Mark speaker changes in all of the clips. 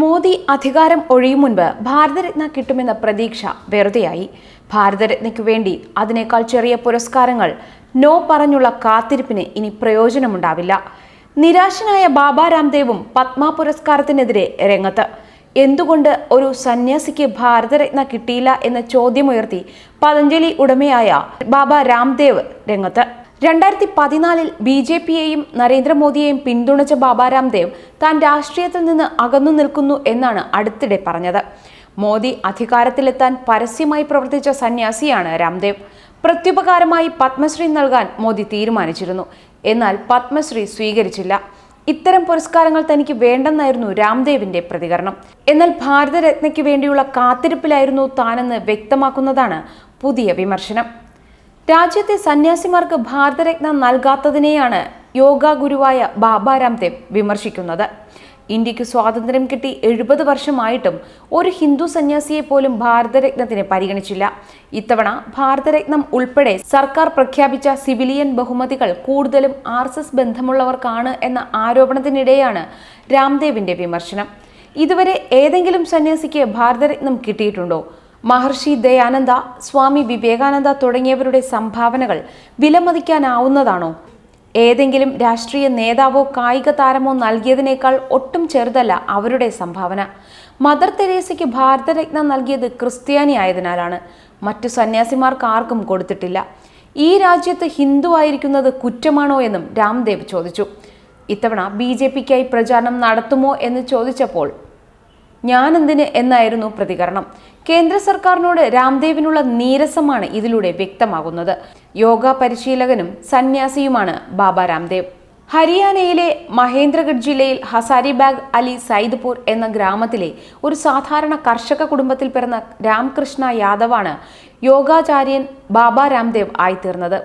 Speaker 1: മോദി അധികാരം ഒഴിയും മുൻപ് ഭാരതരത്ന കിട്ടുമെന്ന പ്രതീക്ഷ വെറുതെയായി. ഭാരതരത്നയ്ക്കു വേണ്ടി അതിനേക്കാൾ ചെറിയ പുരസ്കാരങ്ങൾ നോ പറഞ്ഞുള്ള കാത്തിരിപ്പിന് ഇനി പ്രയോജനമുണ്ടാവില്ല. നിരാശനായ ബാബ രാംദേവും പത്മ പുരസ്കാരത്തിനെതിരെ രംഗത്ത്. എന്തുകൊണ്ട് ഒരു സന്യാസിക്ക് ഭാരതരത്ന കിട്ടിയില്ല എന്ന ചോദ്യമുയർത്തി പതഞ്ജലി ഉടമയായ ബാബ രാംദേവ് രംഗത്ത്. രണ്ടായിരത്തി പതിനാലിൽ ബി ജെ പിയെയും നരേന്ദ്രമോദിയെയും പിന്തുണച്ച ബാബാ രാംദേവ് താൻ രാഷ്ട്രീയത്തിൽ നിന്ന് അകന്നു നിൽക്കുന്നു എന്നാണ് അടുത്തിടെ പറഞ്ഞത്. മോദി അധികാരത്തിലെത്താൻ പരസ്യമായി പ്രവർത്തിച്ച സന്യാസിയാണ് രാംദേവ്. പ്രത്യുപകാരമായി പത്മശ്രീ നൽകാൻ മോദി തീരുമാനിച്ചിരുന്നു. എന്നാൽ പത്മശ്രീ സ്വീകരിച്ചില്ല. ഇത്തരം പുരസ്കാരങ്ങൾ തനിക്ക് വേണ്ടെന്നായിരുന്നു രാംദേവിന്റെ പ്രതികരണം. എന്നാൽ ഭാരതരത്നയ്ക്ക് വേണ്ടിയുള്ള കാത്തിരിപ്പിലായിരുന്നു താനെന്ന് വ്യക്തമാക്കുന്നതാണ് പുതിയ വിമർശനം. രാജ്യത്തെ സന്യാസിമാർക്ക് ഭാരതരത്ന നൽകാത്തതിനെയാണ് യോഗ ഗുരുവായ ബാബ രാംദേവ് വിമർശിക്കുന്നത്. ഇന്ത്യയ്ക്ക് സ്വാതന്ത്ര്യം കിട്ടി എഴുപത് വർഷമായിട്ടും ഒരു ഹിന്ദു സന്യാസിയെ പോലും ഭാരതരത്നത്തിന് പരിഗണിച്ചില്ല. ഇത്തവണ ഭാരതരത്നം ഉൾപ്പെടെ സർക്കാർ പ്രഖ്യാപിച്ച സിവിലിയൻ ബഹുമതികൾ കൂടുതലും ആർ ബന്ധമുള്ളവർക്കാണ് എന്ന ആരോപണത്തിനിടെയാണ് രാംദേവിന്റെ വിമർശനം. ഇതുവരെ ഏതെങ്കിലും സന്യാസിക്ക് ഭാരതരത്നം കിട്ടിയിട്ടുണ്ടോ? മഹർഷി ദയാനന്ദ സ്വാമി വിവേകാനന്ദ തുടങ്ങിയവരുടെ സംഭാവനകൾ വിലമതിക്കാനാവുന്നതാണോ? ഏതെങ്കിലും രാഷ്ട്രീയ നേതാവോ കായിക താരമോ നൽകിയതിനേക്കാൾ ഒട്ടും ചെറുതല്ല അവരുടെ സംഭാവന. മദർ തെരേസയ്ക്ക് ഭാരതരത്ന നൽകിയത് ക്രിസ്ത്യാനി ആയതിനാലാണ്. മറ്റു സന്യാസിമാർക്ക് ആർക്കും കൊടുത്തിട്ടില്ല. ഈ രാജ്യത്ത് ഹിന്ദു ആയിരിക്കുന്നത് കുറ്റമാണോ എന്നും രാംദേവ് ചോദിച്ചു. ഇത്തവണ ബി ജെ പിക്കായി പ്രചാരണം നടത്തുമോ എന്ന് ചോദിച്ചപ്പോൾ ഞാനെന്തിന് എന്നായിരുന്നു പ്രതികരണം. കേന്ദ്ര സർക്കാരിനോട് രാംദേവിനുള്ള നീരസമാണ് ഇതിലൂടെ വ്യക്തമാകുന്നത്. യോഗ പരിശീലകനും സന്യാസിയുമാണ് ബാബ രാംദേവ്. ഹരിയാനയിലെ മഹേന്ദ്രഗഡ് ജില്ലയിൽ ഹസാരിബാഗ് അലി സൈദ്പൂർ എന്ന ഗ്രാമത്തിലെ ഒരു സാധാരണ കർഷക കുടുംബത്തിൽ പിറന്ന രാംകൃഷ്ണ യാദവാണ് യോഗാചാര്യൻ ബാബ രാംദേവ് ആയിത്തീർന്നത്.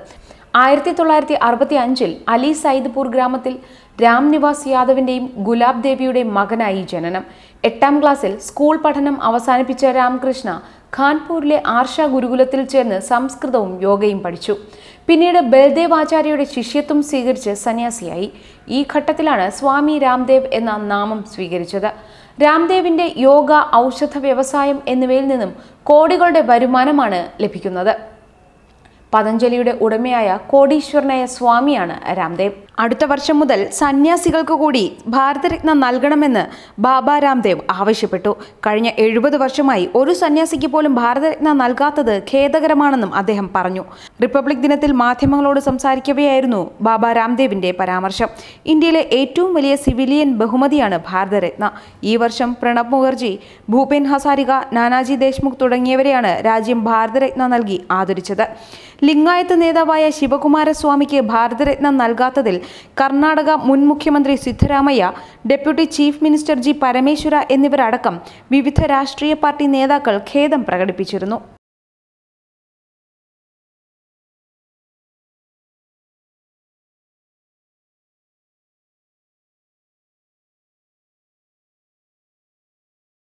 Speaker 1: ആയിരത്തി തൊള്ളായിരത്തി അറുപത്തി അഞ്ചിൽ അലി സൈദ്പൂർ ഗ്രാമത്തിൽ രാം നിവാസ് യാദവിന്റെയും ഗുലാബ് ദേവിയുടെയും മകനായി ജനനം. എട്ടാം ക്ലാസ്സിൽ സ്കൂൾ പഠനം അവസാനിപ്പിച്ച രാംകൃഷ്ണ ഖാൻപൂരിലെ ആർഷ ഗുരുകുലത്തിൽ ചേർന്ന് സംസ്കൃതവും യോഗയും പഠിച്ചു. പിന്നീട് ബൽദേവ് ആചാര്യയുടെ ശിഷ്യത്വം സ്വീകരിച്ച് സന്യാസിയായി. ഈ ഘട്ടത്തിലാണ് സ്വാമി രാംദേവ് എന്ന നാമം സ്വീകരിച്ചത്. രാംദേവിന്റെ യോഗ ഔഷധ വ്യവസായം എന്നിവയിൽ നിന്നും കോടികളുടെ വരുമാനമാണ് ലഭിക്കുന്നത്. പതഞ്ജലിയുടെ ഉടമയായ കോടീശ്വരനായ സ്വാമിയാണ് രാംദേവ്. അടുത്ത വർഷം മുതൽ സന്യാസികൾക്ക് കൂടി ഭാരതരത്ന നൽകണമെന്ന് ബാബ രാംദേവ് ആവശ്യപ്പെട്ടു. കഴിഞ്ഞ എഴുപത് വർഷമായി ഒരു സന്യാസിക്ക് പോലും ഭാരതരത്ന നൽകാത്തത് ഖേദകരമാണെന്നും അദ്ദേഹം പറഞ്ഞു. റിപ്പബ്ലിക് ദിനത്തിൽ മാധ്യമങ്ങളോട് സംസാരിക്കവെയായിരുന്നു ബാബ രാംദേവിന്റെ പരാമർശം. ഇന്ത്യയിലെ ഏറ്റവും വലിയ സിവിലിയൻ ബഹുമതിയാണ് ഭാരതരത്ന. ഈ വർഷം പ്രണബ് മുഖർജി ഭൂപേൻ ഹസാരിക നാനാജി ദേശ്മുഖ് തുടങ്ങിയവരെയാണ് രാജ്യം ഭാരതരത്ന നൽകി ആദരിച്ചത്. ലിംഗായത്ത് നേതാവായ ശിവകുമാരസ്വാമിക്ക് ഭാരതരത്നം നൽകാത്തതിൽ കർണാടക മുൻ മുഖ്യമന്ത്രി Siddaramaiah deputy chief minister G Parameshwara എന്നിവരടക്കം വിവിധ രാഷ്ട്രീയ പാർട്ടി നേതാക്കൾ ഖേദം പ്രകടിപ്പിച്ചിരുന്നു.